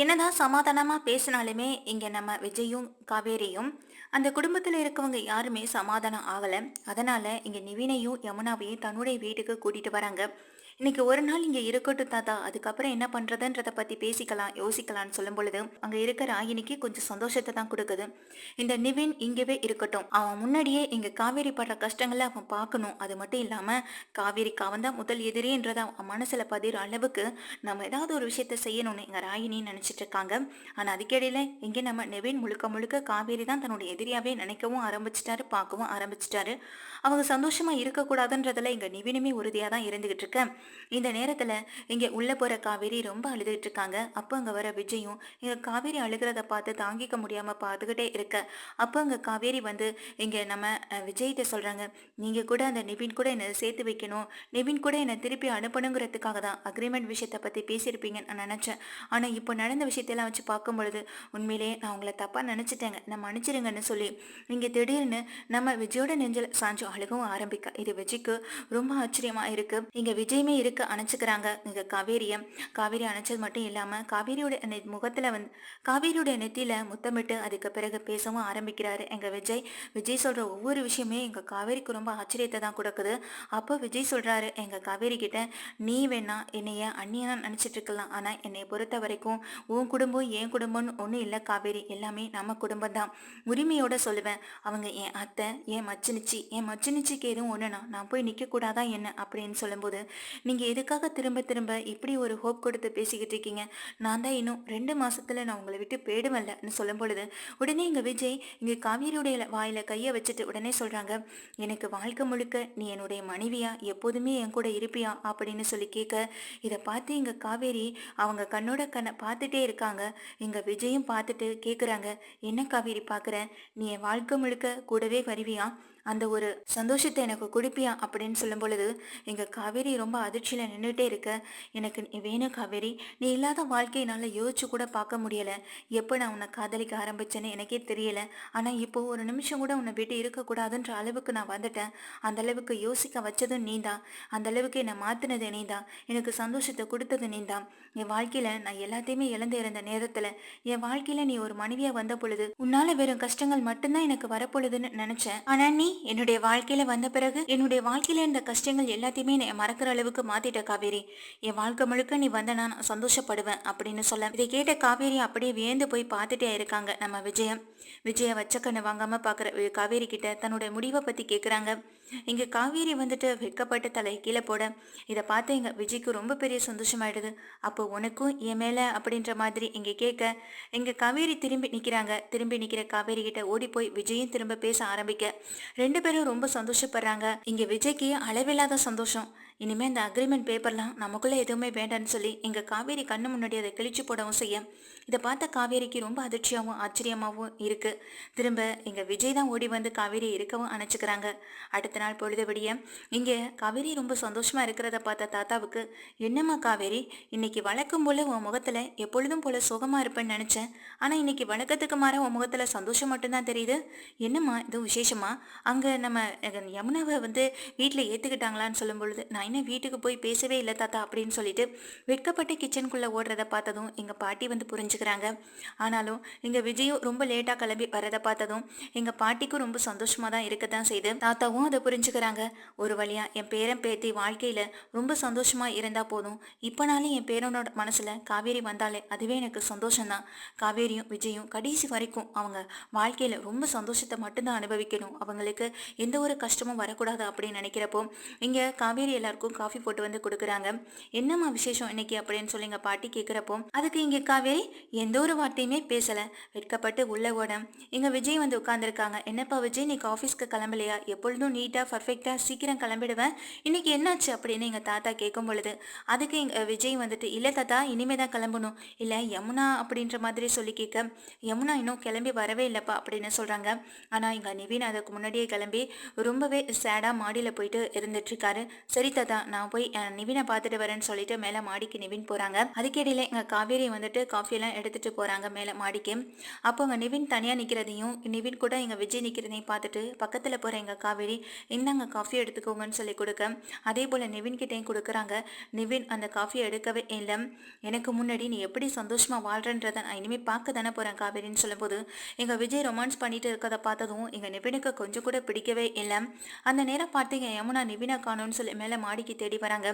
என்னதான் சமாதானமாக பேசினாலுமே இங்கே நம்ம விஜயும் காவேரியும் அந்த குடும்பத்தில் இருக்கவங்க யாருமே சமாதானம் ஆகலை. அதனால் இங்கே நிவினையும் யமுனாவையும் தன்னுடைய வீட்டுக்கு கூட்டிகிட்டு வராங்க. இன்னைக்கு ஒரு நாள் இங்க இருக்கட்டும் தாத்தா. அதுக்கப்புறம் என்ன பண்றதுன்றத பத்தி பேசிக்கலாம் யோசிக்கலாம்னு சொல்லும் பொழுது அங்க இருக்கிற ராகினிக்கு கொஞ்சம் சந்தோஷத்தை தான் கொடுக்குது. இந்த நிவின் இங்கவே இருக்கட்டும். அவன் முன்னாடியே இங்க காவேரி படுற கஷ்டங்களை அவன் பார்க்கணும். அது மட்டும் இல்லாம காவேரிக்கு அவன் தான் முதல் எதிரின்றதை அவன் மனசுல பதிற அளவுக்கு நம்ம ஏதாவது ஒரு விஷயத்த செய்யணும்னு எங்க ராகினி நினைச்சிட்டு இருக்காங்க. ஆனா அதுக்கிடையில இங்க நம்ம நிவின் முழுக்க முழுக்க காவேரி தான் தன்னுடைய எதிரியாவே நினைக்கவும் ஆரம்பிச்சிட்டாரு பார்க்கவும் ஆரம்பிச்சிட்டாரு. அவங்க சந்தோஷமா இருக்கக்கூடாதுன்றதில் இங்க நிவினுமே உறுதியா தான் இருந்துகிட்டு இருக்கேன் இந்த நேரத்துல இங்க உள்ள போற காவேரி ரொம்ப அழுதுகிட்டு இருக்காங்க அப்போ அங்க வர விஜயும் இங்க காவேரி அழுகிறத பார்த்து தாங்கிக்க முடியாம பார்த்துக்கிட்டே இருக்க. அப்போ அங்க காவேரி வந்து இங்க நம்ம விஜய்கிட்ட சொல்றாங்க நீங்க கூட அந்த நிவின் கூட என்னை சேர்த்து வைக்கணும். நிவின் கூட என்னை திருப்பி அனுப்பணுங்கிறதுக்காக தான் அக்ரிமெண்ட் விஷயத்தை பத்தி பேசியிருப்பீங்கன்னு நான் நினைச்சேன். ஆனா இப்போ நடந்த விஷயத்தெல்லாம் வச்சு பார்க்கும் பொழுது உண்மையிலேயே நான் உங்களை தப்பா நினைச்சிட்டேங்க. நான் மன்னிச்சிருங்கன்னு சொல்லி இங்க திடீர்னு நம்ம விஜயோட நெஞ்சில் சாஞ்சு அழுகவும் ஆரம்பிக்க. இது விஜய்க்கு ரொம்ப ஆச்சரியமா இருக்கு. இங்க விஜயுமே இருக்க அணைச்சிக்கிறாங்க. இங்க காவேரிய காவேரி அணைச்சது மட்டும் இல்லாம காவேரியோட நெ- முகத்துல வந்து காவேரியோட நெத்தியில முத்தமிட்டு அதுக்கு பிறகு பேசவும் ஆரம்பிக்கிறாரு எங்க விஜய். விஜய் சொல்ற ஒவ்வொரு விஷயமே எங்க காவேரிக்கு ரொம்ப ஆச்சரியத்தை தான் கொடுக்குது. அப்போ விஜய் சொல்றாரு எங்க காவேரி கிட்ட நீ வேணா என்னைய அந்நியனா நினைச்சிட்டு இருக்கலாம். ஆனா என்னை பொறுத்த வரைக்கும் உன் குடும்பம் என் குடும்பம்னு ஒன்றும் இல்லை காவேரி. எல்லாமே நம்ம குடும்பம் தான். உரிமையோட சொல்லுவேன். அவங்க என் அத்தை என் மச்சினிச்சி என் மச்சினிச்சிக்கு எதுவும் ஒன்றுனா நான் போய் நிற்கக்கூடாதா என்ன? அப்படின்னு சொல்லும்போது நீங்கள் எதுக்காக திரும்ப திரும்ப இப்படி ஒரு ஹோப் கொடுத்து பேசிக்கிட்டு இருக்கீங்க? நான் தான் இன்னும் ரெண்டு மாசத்துல நான் உங்களை விட்டு போயிடுவல்லன்னு சொல்லும் பொழுது உடனே இங்கே விஜய் இங்கே காவேரியுடைய வாயில கையை வச்சுட்டு உடனே சொல்கிறாங்க எனக்கு வாழ்க்கை முழுக்க நீ என்னுடைய மனைவியா? எப்போதுமே என் கூட இருப்பியா? அப்படின்னு சொல்லி கேட்க இதை பார்த்து இங்கே காவேரி அவங்க கண்ணோட கண்ணை பார்த்துட்டே இருக்காங்க. இங்கே விஜயும் பார்த்துட்டு கேட்குறாங்க என்ன காவேரி பார்க்குற நீ என் வாழ்க்கை முழுக்க கூடவே வருவியா? அந்த ஒரு சந்தோஷத்தை எனக்கு கொடுப்பியா அப்படின்னு சொல்லும் பொழுது எங்கள் காவேரி ரொம்ப அதிர்ச்சியில் நின்றுட்டே இருக்க. எனக்கு நீ வேணும் காவேரி. நீ இல்லாத வாழ்க்கையை என்னால் யோசிச்சு கூட பார்க்க முடியலை. எப்போ நான் உன்னை காதலிக்க ஆரம்பிச்சேன்னு எனக்கே தெரியல. ஆனால் இப்போ ஒரு நிமிஷம் கூட உன்னை விட்டு இருக்கக்கூடாதுன்ற அளவுக்கு நான் வந்துட்டேன். அந்த அளவுக்கு யோசிக்க வச்சதும் நீ தான். அந்த அளவுக்கு என்னை மாற்றினது நீ தான். எனக்கு சந்தோஷத்தை கொடுத்தது நீ தான். என் வாழ்க்கையில் நான் எல்லாத்தையுமே இழந்து இருந்த நேரத்தில் என் வாழ்க்கையில் நீ ஒரு மனைவியாக வந்த பொழுது உன்னால் வெறும் கஷ்டங்கள் மட்டும்தான் எனக்கு வரப்பொழுதுன்னு நினச்சேன். ஆனால் நீ என்னுடைய வாழ்க்கையில வந்த பிறகு என்னுடைய வாழ்க்கையில இருந்த கஷ்டங்கள் எல்லாத்தையுமே நீ மறக்கிற அளவுக்கு மாத்திட்ட காவேரி. என் வாழ்க்கை முழுக்க நீ வந்த நான் சந்தோஷப்படுவேன் அப்படின்னு சொல்ல. இதை கேட்ட காவேரி அப்படியே வியந்து போய் பார்த்துட்டே இருக்காங்க நம்ம விஜயம். விஜய வச்ச கண்ணு வாங்காம பாக்குற காவேரி கிட்ட தன்னுடைய முடிவை பத்தி கேக்குறாங்க. இங்கே காவேரி வந்துட்டு வெக்கப்பட்டு தலை கீழே போட இதை பார்த்து எங்கள் விஜய்க்கு ரொம்ப பெரிய சந்தோஷமாயிடுது. அப்போ உனக்கும் என் மேலே அப்படின்ற மாதிரி இங்கே கேட்க இங்கே காவேரி திரும்பி நிற்கிறாங்க திரும்பி நிற்கிற காவேரி கிட்ட ஓடி போய் விஜயும் திரும்ப பேச ஆரம்பிக்க. ரெண்டு பேரும் ரொம்ப சந்தோஷப்படுறாங்க. இங்கே விஜய்க்கு அளவில்லாத சந்தோஷம். இனிமே இந்த அக்ரிமெண்ட் பேப்பர்லாம் நமக்குள்ளே எதுவுமே வேண்டாம்னு சொல்லி எங்கள் காவேரி கண்ணு முன்னாடி அதை கிழிச்சு போடவும் செய்ய. இதை பார்த்த காவேரிக்கு ரொம்ப அதிர்ச்சியாகவும் ஆச்சரியமாகவும் இருக்குது திரும்ப எங்கள் விஜய் தான் ஓடி வந்து காவேரி இருக்கவும் அணைச்சிக்கிறாங்க. அடுத்த நாள் பொழுது விடிய இங்கே காவேரி ரொம்ப சந்தோஷமாக இருக்கிறத பார்த்த தாத்தாவுக்கு என்னம்மா காவேரி இன்னைக்கு வழக்கம் போல் உன் முகத்தில் எப்பொழுதும் போல் சுகமாக இருப்பேன்னு நினச்சேன். ஆனால் இன்னைக்கு வழக்கத்துக்கு மாற உன் முகத்தில் சந்தோஷம் மட்டும்தான் தெரியுது. என்னம்மா இது விசேஷமா? அங்கே நம்ம யமுனாவை வந்து வீட்டில் ஏற்றுக்கிட்டாங்களான்னு சொல்லும் பொழுது நான் இன்னும் வீட்டுக்கு போய் பேசவே இல்லை தாத்தா அப்படின்னு சொல்லிட்டு வெட்கப்பட்டு கிச்சனுக்குள்ளே ஓடுறத பார்த்ததும் எங்கள் பாட்டி வந்து புரிஞ்சுக்கிறாங்க. ஆனாலும் எங்கள் விஜயும் ரொம்ப லேட்டாக கிளம்பி வரதை பார்த்ததும் எங்கள் பாட்டிக்கும் ரொம்ப சந்தோஷமாக தான் இருக்க தான் செய்யுது தாத்தாவும் அதை புரிஞ்சுக்கிறாங்க. ஒரு வழியாக என் பேரன் பேத்தி வாழ்க்கையில் ரொம்ப சந்தோஷமாக இருந்தால் போதும். இப்போனாலும் என் பேரனோட மனசில் காவேரி வந்தாலே அதுவே எனக்கு சந்தோஷம்தான். காவேரியும் விஜயும் கடைசி வரைக்கும் அவங்க வாழ்க்கையில் ரொம்ப சந்தோஷத்தை மட்டும்தான் அனுபவிக்கணும். அவங்களுக்கு எந்த ஒரு கஷ்டமும் வரக்கூடாது அப்படின்னு நினைக்கிறப்போ இங்கே காவேரி எல்லாருக்கும் காஃபி போட்டு வந்து கொடுக்குறாங்க. என்னம்மா விசேஷம் இன்னைக்கு அப்படின்னு சொல்லி எங்கள் பாட்டி கேட்குறப்போ அதுக்கு இங்கே காவேரி எந்த ஒரு வார்த்தையுமே பேசலை. வெட்கப்பட்டு உள்ள ஓட எங்கள் விஜய் வந்து உட்காந்துருக்காங்க என்னப்பா விஜய் இன்னைக்கு ஆஃபீஸ்க்கு கிளம்பலையா? எப்பொழுதும் நீட்டாக பர்ஃபெக்டாக சீக்கிரம் கிளம்பிடுவேன் இன்னைக்கு என்னாச்சு அப்படின்னு எங்கள் தாத்தா கேட்கும் பொழுது அதுக்கு எங்கள் விஜய் வந்துட்டு இல்லை தாத்தா இனிமே தான் கிளம்பணும். இல்லை யமுனா அப்படின்ற மாதிரி சொல்லி கேட்க யமுனா இன்னும் கிளம்பி வரவே இல்லைப்பா அப்படின்னு சொல்கிறாங்க ஆனால் எங்கள் நிவின் அதுக்கு முன்னாடியே கிளம்பி ரொம்பவே சேடாக மாடியில் போயிட்டு இருந்துட்டு இருக்காரு. சரி தாத்தா நான் போய் நிவினை பார்த்துட்டு வரேன்னு சொல்லிட்டு மேலே மாடிக்கு நிவின் போகிறாங்க அதுக்கிடையில எங்கள் காவேரி வந்துட்டு காஃபியெல்லாம் எடுத்துட்டு போகிறாங்க மேலே மாடிக்கு. அப்போ அங்கே நிவின் தனியாக நிற்கிறதையும் நிவின் கூட எங்கள் விஜய் நிற்கிறதையும் பார்த்துட்டு பக்கத்தில் போகிற எங்கள் காவேரி இந்தாங்க காஃபி எடுத்துக்கோங்கன்னு சொல்லி கொடுக்க. அதே போல் நிவின் கிட்டேயும் கொடுக்குறாங்க. நிவின் அந்த காஃபியை எடுக்கவே இல்லை. எனக்கு முன்னாடி நீ எப்படி சந்தோஷமாக வாழ்றன்றதை நான் இனிமேல் பார்க்க தானே போகிறேன் காவேரின்னு சொல்லும்போது எங்கள் விஜய் ரொமான்ஸ் பண்ணிட்டு இருக்கிறத பார்த்ததும் எங்கள் நிவினுக்கு கொஞ்சம் கூட பிடிக்கவே இல்லை. அந்த நேரம் பார்த்தீங்க யமுனா நிவினை காணோன்னு சொல்லி மேலே மாடிக்கு தேடி வராங்க.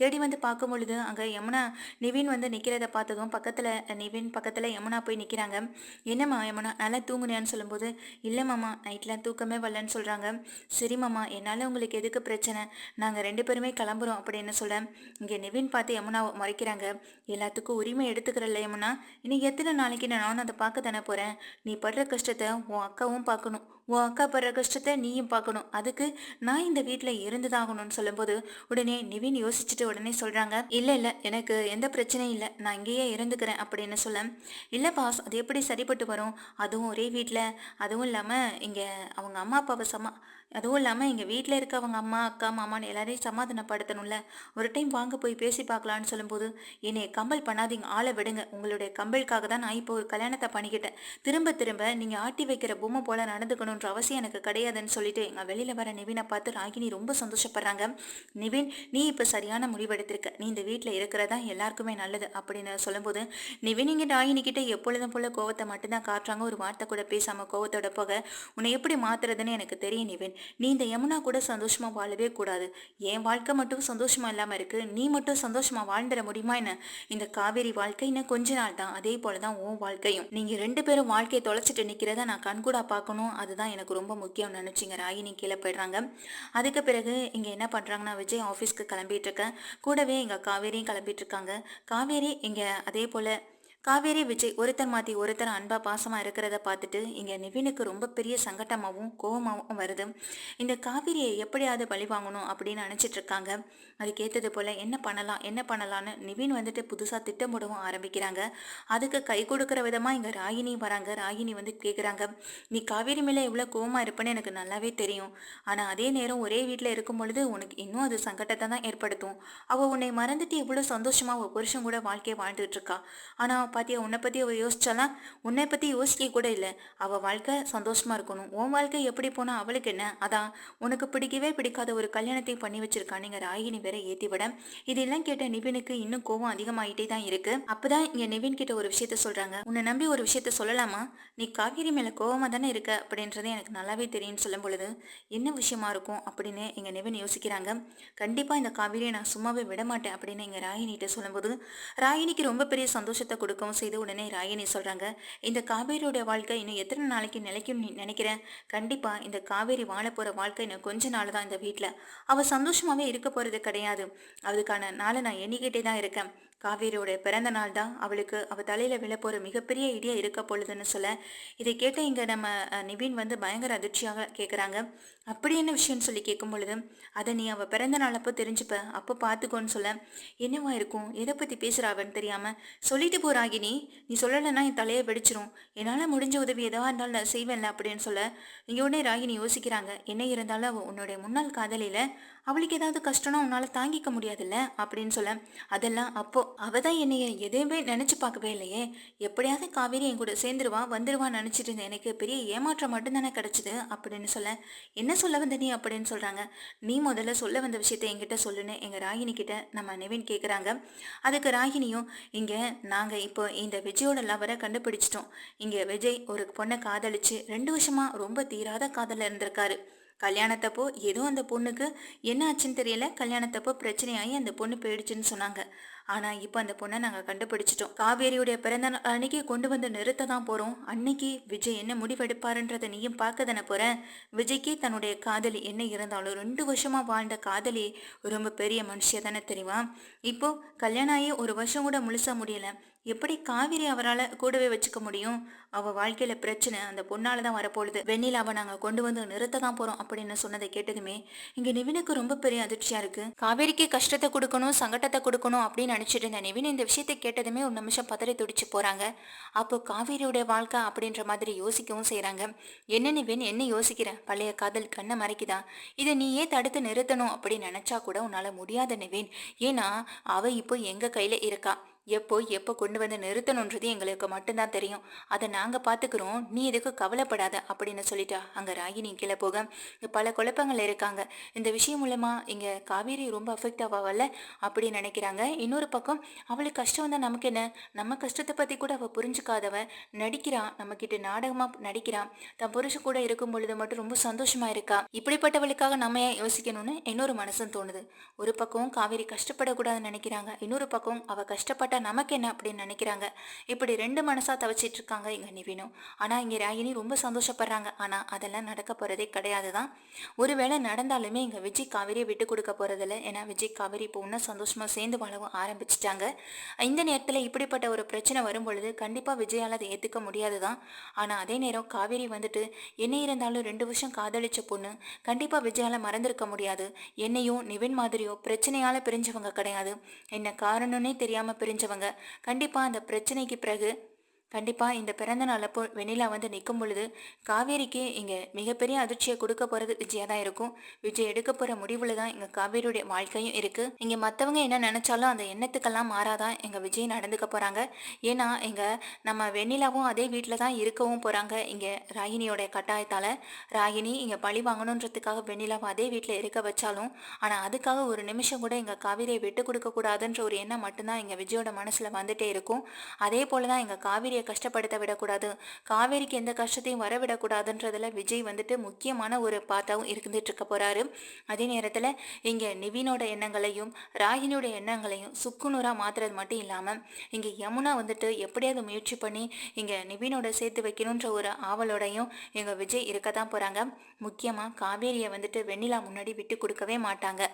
தேடி வந்து பார்க்கும் பொழுது அங்கே யமுனா நிவின் வந்து நிற்கிறத பார்த்ததும் பக்கத்தில் நிவின் பக்கத்தில் யமுனா போய் நிற்கிறாங்க என்னம்மா யமுனா நல்லா தூங்குனியான்னு சொல்லும்போது இல்லை மாமா நைட்லாம் தூக்கமே வரலன்னு சொல்கிறாங்க சரி மாமா என்னால் உங்களுக்கு எதுக்கு பிரச்சனை? நாங்கள் ரெண்டு பேருமே கிளம்புறோம் அப்படின்னு சொல்ல இங்கே நிவின் பார்த்து யமுனாவை மறைக்கிறாங்க. எல்லாத்துக்கும் உரிமை எடுத்துக்கிறல்ல யமுனா. இனி எத்தனை நாளைக்கு நான் நானும் அதை பார்க்க தானே போகிறேன் நீ படுற கஷ்டத்தை உன் அக்காவும் பார்க்கணும். உன் அக்கா படுற கஷ்டத்தை நீயும் பார்க்கணும். அதுக்கு நான் இந்த வீட்டில் இருந்துதாகணும்னு சொல்லும்போது உடனே நிவின் யோசிச்சுட்டு உடனே சொல்கிறாங்க இல்லை இல்லை எனக்கு எந்த பிரச்சனையும் இல்லை. நான் இங்கேயே இருந்துக்கிறேன் அப்படின்னு சொல்ல. இல்லை பாஸ் அது எப்படி சரிப்பட்டு வரும்? அதுவும் ஒரே வீட்டில் அதுவும் இல்லாமல் இங்கே அவங்க அம்மா அப்பாவை சமா அதுவும் இல்லாமல் எங்கள் வீட்டில் இருக்க அவங்க அம்மா அக்கா மாமான்னு எல்லாரையும் சமாதானப்படுத்தணும்ல. ஒரு டைம் வாங்க போய் பேசி பார்க்கலான்னு சொல்லும்போது என்னை கம்பல் பண்ணாதீங்க. ஆளை விடுங்க. உங்களுடைய கம்பலுக்காக தான் நான் இப்போ ஒரு கல்யாணத்தை பண்ணிக்கிட்டேன். திரும்ப திரும்ப நீங்கள் ஆட்டி வைக்கிற பொம்மை போல நடந்துக்கணுன்ற அவசியம் எனக்கு கிடையாதுன்னு சொல்லிட்டு எங்கள் வெளியில் வர நிவினை பார்த்து ராகினி ரொம்ப சந்தோஷப்படுறாங்க. நிவின் நீ இப்போ சரியான முடிவெடுத்திருக்க. நீ இந்த வீட்டில் இருக்கிறதா எல்லாருக்குமே நல்லது அப்படின்னு சொல்லும்போது நிவின் இங்கே ராயினி கிட்ட எப்பொழுதும் போல கோவத்தை மட்டும்தான் காட்டுறாங்க. ஒரு வார்த்தை கூட பேசாம கோவத்தோட போக உன்னை எப்படி மாத்துறதுன்னு எனக்கு தெரியும் நிவின். நீ இந்த யமுனா கூட சந்தோஷமா வாழவே கூடாது. என் வாழ்க்கை மட்டும் சந்தோஷமா இல்லாம இருக்கு. நீ மட்டும் சந்தோஷமா வாழ்ந்துட முடியுமா என்ன? இந்த காவேரி வாழ்க்கை இன்னும் கொஞ்ச நாள் தான். அதே போலதான் உன் வாழ்க்கையும். நீங்க ரெண்டு பேரும் வாழ்க்கையை தொலைச்சிட்டு நிக்கிறத நான் கண்கூடா பார்க்கணும். அதுதான் எனக்கு ரொம்ப முக்கியம் நினைச்சிங்க. ராகினி கீழே போயிடுறாங்க. அதுக்கு பிறகு இங்க என்ன பண்றாங்கன்னா விஜய் ஆஃபீஸ்க்கு கிளம்பிட்டு இருக்கேன். கூடவே எங்கள் காவேரியும் கிளம்பிட்டு இருக்காங்க. காவேரி இங்க அதே போல காவேரி விஜய் ஒருத்தர் மாற்றி ஒருத்தர் அன்பா பாசமாக இருக்கிறத பார்த்துட்டு இங்கே நிவினுக்கு ரொம்ப பெரிய சங்கட்டமாகவும் கோவமாகவும் வருது. இந்த காவேரியை எப்படியாவது பழி வாங்கணும் அப்படின்னு நினச்சிட்டு இருக்காங்க. அதுக்கேற்றது போல் என்ன பண்ணலாம் என்ன பண்ணலான்னு நிவின் வந்துட்டு புதுசாக திட்டமிடவும் ஆரம்பிக்கிறாங்க. அதுக்கு கை கொடுக்குற விதமாக இங்கே ராகினி வராங்க. ராகினி வந்து கேட்குறாங்க நீ காவேரி மேலே எவ்வளோ கோவமாக இருப்பேன்னு எனக்கு நல்லாவே தெரியும். ஆனால் அதே நேரம் ஒரே வீட்டில் இருக்கும் பொழுது உனக்கு இன்னும் அது சங்கட்டத்தை தான் ஏற்படுத்தும். அவள் உன்னை மறந்துட்டு இவ்வளோ சந்தோஷமாக அவள் புருஷன் கூட வாழ்க்கையை வாழ்ந்துட்டு இருக்கா. ஆனால் பார்த்தியா உன்னை பற்றி அவள் யோசிச்சாலாம் உன்னை பற்றி யோசிக்க கூட இல்லை. அவள் வாழ்க்கை சந்தோஷமாக இருக்கணும். உன் வாழ்க்கை எப்படி போனால் அவளுக்கு என்ன? அதான் உனக்கு பிடிக்கவே பிடிக்காத ஒரு கல்யாணத்தை பண்ணி வச்சிருக்கானுங்க ராகினி வேற ஏற்றி விட. இதெல்லாம் கேட்ட நிவினுக்கு இன்னும் கோவம் அதிகமாயிட்டே தான் இருக்கு. அப்பதான் இங்கே நிவின் கிட்ட ஒரு விஷயத்த சொல்கிறாங்க உன்னை நம்பி ஒரு விஷயத்த சொல்லலாமா? நீ காவேரி மேலே கோவமாக தானே இருக்க? அப்படின்றது எனக்கு நல்லாவே தெரியும்னு சொல்லும் பொழுது என்ன விஷயமா இருக்கும் அப்படின்னு எங்கள் நிவின் யோசிக்கிறாங்க. கண்டிப்பாக இந்த காவேரியை நான் சும்மாவே விட மாட்டேன் அப்படின்னு எங்கள் ராகினிகிட்ட சொல்லும்போது ராகினிக்கு ரொம்ப பெரிய சந்தோஷத்தை கொடுக்கவும் செய்து உடனே ராகினி சொல்றாங்க இந்த காவேரியோட வாழ்க்கை இன்னும் எத்தனை நாளைக்கு நிலைக்கும் நினைக்கிறேன்? கண்டிப்பா இந்த காவேரி வாழ வாழ்க்கை இன்னும் கொஞ்ச நாள் தான் இந்த வீட்டில் அவ சந்தோஷமாவே இருக்க போறது கிடையாது. அதுக்கான நாளை நான் எண்ணிக்கிட்டே தான் இருக்கேன். காவேரியோட பிறந்த நாள் தான். அவளுக்கு அவள் தலையில் விழப்போகிற மிகப்பெரிய இடியாக இருக்க பொழுதுன்னு சொல்ல இதை கேட்ட இங்கே நம்ம நிவின் வந்து பயங்கர அதிர்ச்சியாக கேட்குறாங்க அப்படி என்ன விஷயம்னு சொல்லி கேட்கும் பொழுது அதை நீ அவள் பிறந்த நாள் அப்போ தெரிஞ்சுப்ப அப்போ பார்த்துக்கோன்னு சொல்ல என்னவா இருக்கும்? எதை பற்றி பேசுகிறாவன்னு தெரியாமல் சொல்லிட்டு போ ராகினி நீ சொல்லலைன்னா என் தலையை வெடிச்சிரும். என்னால் முடிஞ்ச உதவி எதாக இருந்தாலும் நான் செய்வேன்ல அப்படின்னு சொல்ல இங்கே உடனே ராகினி யோசிக்கிறாங்க. என்ன இருந்தாலும் அவள் உன்னுடைய முன்னாள் காதலியில் அவளுக்கு ஏதாவது கஷ்டம்னா உன்னால் தாங்கிக்க முடியாதுல்ல? அப்படின்னு சொல்ல. அதெல்லாம் அப்போது அவ தான் என்னைய எதையுமே நினச்சி பார்க்கவே இல்லையே. எப்படியாவது காவேரி என் கூட சேர்ந்துருவா வந்துடுவா நினச்சிட்டு இருந்தேன் எனக்கு பெரிய ஏமாற்றம் மட்டும்தானே கிடச்சிது? அப்படின்னு சொல்ல. என்ன சொல்ல வந்த நீ? அப்படின்னு சொல்கிறாங்க நீ முதல்ல சொல்ல வந்த விஷயத்தை என்கிட்ட சொல்லுன்னு எங்கள் ராகினி கிட்ட நம்ம நிவின் கேட்குறாங்க அதுக்கு ராகினியும் இங்கே நாங்கள் இப்போ இந்த விஜயோட லவரை கண்டுபிடிச்சிட்டோம். இங்கே விஜய் ஒரு பொண்ணை காதலிச்சு ரெண்டு வருஷமாக ரொம்ப தீராத காதலில் இருந்திருக்காரு. கல்யாணத்தப்போ ஏதோ அந்த பொண்ணுக்கு என்ன ஆச்சுன்னு தெரியல. கல்யாணத்தப்போ பிரச்சனையாகி அந்த பொண்ணு போயிடுச்சுன்னு சொன்னாங்க. ஆனால் இப்போ அந்த பொண்ணை நாங்கள் கண்டுபிடிச்சிட்டோம். காவேரியுடைய பிறந்த நாள் அன்னைக்கு கொண்டு வந்து நிறுத்த தான் போகிறோம் அன்னைக்கு விஜய் என்ன முடிவெடுப்பாருன்றதை நீயும் பார்க்க தானே போகிற விஜய்க்கு தன்னுடைய காதலி என்ன இருந்தாலும் ரெண்டு வருஷமாக வாழ்ந்த காதலி ரொம்ப பெரிய மனுஷிய தானே தெரியுமா? இப்போ கல்யாணம் ஆகி ஒரு வருஷம் கூட முழுசாக முடியல. எப்படி காவிரி அவரால் கூடவே வச்சுக்க முடியும்? அவள் வாழ்க்கையில் பிரச்சனை அந்த பொண்ணால் தான் வரப்போகுது. அவள் நாங்கள் கொண்டு வந்து நிறுத்த தான் போகிறோம் அப்படின்னு சொன்னதை கேட்டதுமே இங்கே நிவினுக்கு ரொம்ப பெரிய அதிர்ச்சியாக இருக்குது காவேரிக்கு கஷ்டத்தை கொடுக்கணும் சங்கடத்தை கொடுக்கணும் அப்படின்னு அப்படின்னு நினச்சிட்டு இருந்த நிவின் இந்த விஷயத்தை கேட்டதுமே ஒரு நிமிஷம் பதறி துடிச்சு போகிறாங்க அப்போ காவேரியுடைய வாழ்க்கை அப்படின்ற மாதிரி யோசிக்கவும் செய்கிறாங்க என்ன நிவின் என்ன யோசிக்கிற? பழைய காதல் கண்ணை மறைக்குதா? இதை நீ ஏன் தடுத்து நிறுத்தணும்? அப்படின்னு நினச்சா கூட உன்னால் முடியாத நிவின். ஏன்னா அவ இப்போ எங்கள் கையில் இருக்கா? எப்போ எப்போ கொண்டு வந்து நிறுத்தணுன்றது எங்களுக்கு மட்டும்தான் தெரியும். அதை நாங்கள் பார்த்துக்குறோம் நீ எதுக்கு கவலைப்படாத அப்படின்னு சொல்லிட்டா. அங்கே ராகினி கீழே போக பல குழப்பங்கள் இருக்காங்க. இந்த விஷயம் மூலமா இங்கே காவேரி ரொம்ப அஃபெக்ட் ஆவாவல்ல அப்படின்னு நினைக்கிறாங்க. இன்னொரு பக்கம் அவளுக்கு கஷ்டம் தான் நமக்கு என்ன? நம்ம கஷ்டத்தை பற்றி கூட அவள் புரிஞ்சுக்காதவ நடிக்கிறான் நம்மக்கிட்ட நாடகமாக நடிக்கிறான் தன் புருஷ கூட இருக்கும் பொழுது மட்டும் ரொம்ப சந்தோஷமா இருக்கா. இப்படிப்பட்டவளுக்காக நம்ம ஏன் யோசிக்கணும்னு இன்னொரு மனசும் தோணுது. ஒரு பக்கம் காவேரி கஷ்டப்படக்கூடாதுன்னு நினைக்கிறாங்க. இன்னொரு பக்கம் அவள் கஷ்டப்பட்ட போட்டால் நமக்கு என்ன அப்படின்னு நினைக்கிறாங்க. இப்படி ரெண்டு மனசாக தவச்சிட்டு இருக்காங்க இங்க நிவினும் ஆனால் இங்கே ராகினி ரொம்ப சந்தோஷப்படுறாங்க. ஆனால் அதெல்லாம் நடக்க போகிறதே கிடையாது தான். ஒருவேளை நடந்தாலுமே இங்கே விஜய் காவேரியை விட்டு கொடுக்க போகிறதில்ல ஏன்னா விஜய் காவேரி இப்போ இன்னும் சந்தோஷமாக சேர்ந்து வாழவும் ஆரம்பிச்சிட்டாங்க. இந்த நேரத்தில் இப்படிப்பட்ட ஒரு பிரச்சனை வரும் பொழுது கண்டிப்பாக விஜயால் அதை ஏற்றுக்க முடியாது தான். ஆனால் அதே நேரம் காவேரி வந்துட்டு என்ன இருந்தாலும் ரெண்டு வருஷம் காதலிச்ச பொண்ணு கண்டிப்பாக விஜயால மறந்திருக்க முடியாது. என்னையும் நிவின் மாதிரியோ பிரச்சனையால் பிரிஞ்சவங்க கிடையாது. என்ன காரணம்னே தெரியாமல் பிரிஞ்ச தெரிஞ்சவங்க கண்டிப்பாக அந்த பிரச்சனைக்கு பிறகு கண்டிப்பாக இந்த பிறந்த நாள் அப்போ வெண்ணிலா வந்து நிற்கும் பொழுது காவேரிக்கு இங்கே மிகப்பெரிய அதிர்ச்சியை கொடுக்க போகிறது விஜயா தான் இருக்கும். விஜய் எடுக்க போகிற முடிவில் தான் இங்கே காவேரியுடைய வாழ்க்கையும் இருக்குது இங்கே மற்றவங்க என்ன நினச்சாலும் அந்த எண்ணத்துக்கெல்லாம் மாறாதான் எங்கள் விஜய் நடந்துக்க போகிறாங்க ஏன்னா இங்கே நம்ம வெண்ணிலாவும் அதே வீட்டில் தான் இருக்கவும் போகிறாங்க இங்கே ராகினியோடைய கட்டாயத்தால். ராகினி இங்கே பழி வாங்கணுன்றதுக்காக வெண்ணிலாவும் அதே வீட்டில் இருக்க வச்சாலும் ஆனால் அதுக்காக ஒரு நிமிஷம் கூட எங்கள் காவேரியை விட்டு கொடுக்கக்கூடாதுன்ற ஒரு எண்ணம் மட்டும்தான் எங்கள் விஜயோட மனசில் வந்துட்டே இருக்கும். அதே போல் தான் எங்கள் காவேரியை கஷ்டப்படுத்த விடக்கூடாது. காவேரிக்கு எந்த கஷ்டத்தையும் வரவிடக்கூடாதுன்றதுல விஜய் வந்துட்டு முக்கியமான ஒரு பாத்தாவும் இருந்துட்டு இருக்க போறாரு. அதே நேரத்தில் இங்கே நிவினோட எண்ணங்களையும் ராகினியோட எண்ணங்களையும் சுக்குநூறாக மாத்துறது மட்டும் இல்லாமல் இங்கே யமுனா வந்துட்டு எப்படியாவது முயற்சி பண்ணி இங்கே நிவினோட சேர்த்து வைக்கணுன்ற ஒரு ஆவலோடையும் எங்கள் விஜய் இருக்க தான் போகிறாங்க முக்கியமாக காவேரியை வந்துட்டு வெண்ணிலா முன்னாடி விட்டு கொடுக்கவே மாட்டாங்க.